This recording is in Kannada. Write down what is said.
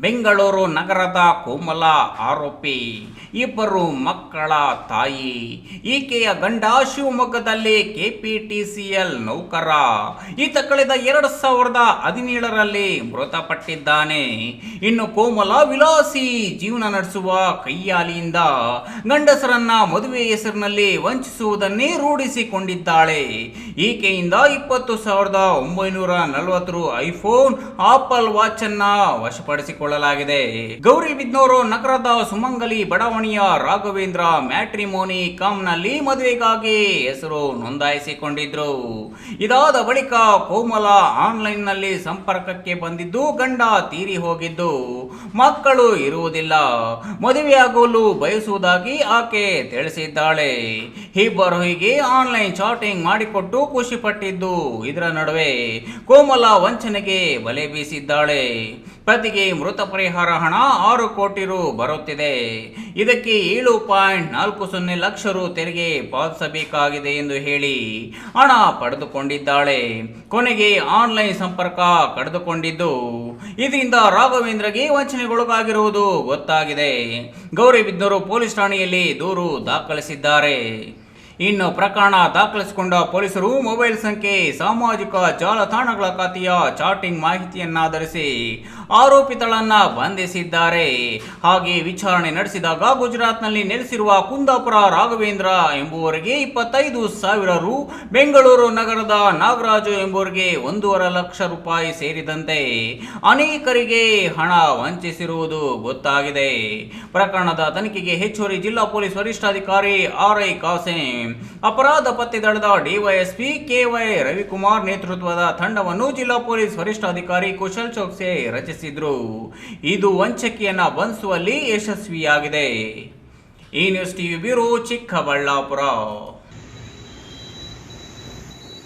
ಬೆಂಗಳೂರು ನಗರದ ಕೋಮಲ ಆರೋಪಿ, ಇಬ್ಬರು ಮಕ್ಕಳ ತಾಯಿ. ಈಕೆಯ ಗಂಡ ಶಿವಮೊಗ್ಗದಲ್ಲಿ ಕೆಪಿಟಿಸಿಎಲ್ ನೌಕರ. ಈತ ಕಳೆದ ಎರಡು ಸಾವಿರದ ಹದಿನೇಳರಲ್ಲಿ ಮೃತಪಟ್ಟಿದ್ದಾನೆ. ಇನ್ನು ಕೋಮಲ ವಿಲಾಸಿ ಜೀವನ ನಡೆಸುವ ಕೈಯಾಲಿಯಿಂದ ಗಂಡಸರನ್ನ ಮದುವೆ ಹೆಸರಿನಲ್ಲಿ ವಂಚಿಸುವುದನ್ನೇ ರೂಢಿಸಿಕೊಂಡಿದ್ದಾಳೆ. ಈಕೆಯಿಂದ ಇಪ್ಪತ್ತು ಸಾವಿರದ ಒಂಬೈನೂರ ನಲವತ್ತು ಐಫೋನ್, ಆಪಲ್ ವಾಚ್ ಅನ್ನ ವಶಪಡಿಸಿಕೊಳ್ಳಲಾಗಿದೆ ಗೌರಿಬಿದ್ನೂರು ನಗರದ ಸುಮಂಗಲಿ, ಬಡಾವಣೆಯ ರಾಘವೇಂದ್ರ, ಮ್ಯಾಟ್ರಿಮೋನಿ ಕಾಮ್ನಲ್ಲಿ ಮದುವೆಗಾಗಿ ಹೆಸರು ನೋಂದಾಯಿಸಿಕೊಂಡಿದ್ರು. ಇದಾದ ಬಳಿಕ ಕೋಮಲ ಆನ್ಲೈನ್ನಲ್ಲಿ ಸಂಪರ್ಕಕ್ಕೆ ಬಂದಿದ್ದು, ಗಂಡ ತೀರಿ ಹೋಗಿದ್ದು. ಮಕ್ಕಳು ಇರುವುದಿಲ್ಲ. ಮದುವೆಯಾಗಲು ಬಯಸುವುದಾಗಿ ಆಕೆ ತಿಳಿಸಿದ್ದಾಳೆ. ಇಬ್ಬರು ಹೀಗೆ ಆನ್ಲೈನ್ ಚಾಟಿಂಗ್ ಮಾಡಿಕೊಟ್ಟು ಖುಷಿಪಟ್ಟಿದ್ದು. ಇದರ ನಡುವೆ ಕೋಮಲ ವಂಚನೆಗೆ ಬಲೆ ಬೀಸಿದ್ದಾಳೆ. ಪತಿಗೆ ಮೃತ ಪರಿಹಾರ ಹಣ ಆರು ಕೋಟಿ ರು ಬರುತ್ತಿದೆ. ಇದಕ್ಕೆ ಏಳು ಪಾಯಿಂಟ್ ನಾಲ್ಕು ಸೊನ್ನೆ ಲಕ್ಷ ರು ತೆರಿಗೆ ಪಾವತಿಸಬೇಕಾಗಿದೆ ಎಂದು ಹೇಳಿ ಹಣ ಪಡೆದುಕೊಂಡಿದ್ದಾಳೆ. ಕೊನೆಗೆ ಆನ್ಲೈನ್ ಸಂಪರ್ಕ ಕಳೆದುಕೊಂಡಿದ್ದು, ಇದರಿಂದ ರಾಘವೇಂದ್ರಗೆ ವಂಚನೆಗೊಳಗಾಗಿರುವುದು ಗೊತ್ತಾಗಿದೆ. ಗೌರಿಬಿದ್ನೂರು ಪೊಲೀಸ್ ಠಾಣೆಯಲ್ಲಿ ದೂರು ದಾಖಲಿಸಿದ್ದಾರೆ. ಇನ್ನು ಪ್ರಕರಣ ದಾಖಲಿಸಿಕೊಂಡ ಪೊಲೀಸರು ಮೊಬೈಲ್ ಸಂಖ್ಯೆ, ಸಾಮಾಜಿಕ ಜಾಲತಾಣಗಳ ಖಾತೆಯ ಚಾಟಿಂಗ್ ಮಾಹಿತಿಯನ್ನಾಧರಿಸಿ ಆರೋಪಿತಳನ್ನ ಬಂಧಿಸಿದ್ದಾರೆ. ಹಾಗೆ ವಿಚಾರಣೆ ನಡೆಸಿದಾಗ ಗುಜರಾತ್ನಲ್ಲಿ ನೆಲೆಸಿರುವ ಕುಂದಾಪುರ ರಾಘವೇಂದ್ರ ಎಂಬುವರಿಗೆ ಇಪ್ಪತ್ತೈದು ಸಾವಿರ ರು, ಬೆಂಗಳೂರು ನಗರದ ನಾಗರಾಜು ಎಂಬುವರಿಗೆ ಒಂದೂವರೆ ಲಕ್ಷ ರೂಪಾಯಿ ಸೇರಿದಂತೆ ಅನೇಕರಿಗೆ ಹಣ ವಂಚಿಸಿರುವುದು ಗೊತ್ತಾಗಿದೆ. ಪ್ರಕರಣದ ತನಿಖೆಗೆ ಹೆಚ್ಚುವರಿ ಜಿಲ್ಲಾ ಪೊಲೀಸ್ ವರಿಷ್ಠಾಧಿಕಾರಿ ಆರ್ ಐ ಕಾಸಿಂ ಅಪರಾಧ ಪತ್ತೆ ದಳದ ಡಿವೈಎಸ್ಪಿ ಕೆವೈ ರವಿಕುಮಾರ್ ನೇತೃತ್ವದ ತಂಡವನ್ನು ಜಿಲ್ಲಾ ಪೊಲೀಸ್ ವರಿಷ್ಠಾಧಿಕಾರಿ ಕುಶಲ್ ಚೋಕ್ಸೆ ರಚಿಸಿದ್ರು. ಇದು ವಂಚಕಿಯನ್ನ ಬಂಧಿಸುವಲ್ಲಿ ಯಶಸ್ವಿಯಾಗಿದೆ. ಈ ನ್ಯೂಸ್ ಟಿವಿ ಬ್ಯೂರೋ ಚಿಕ್ಕಬಳ್ಳಾಪುರ.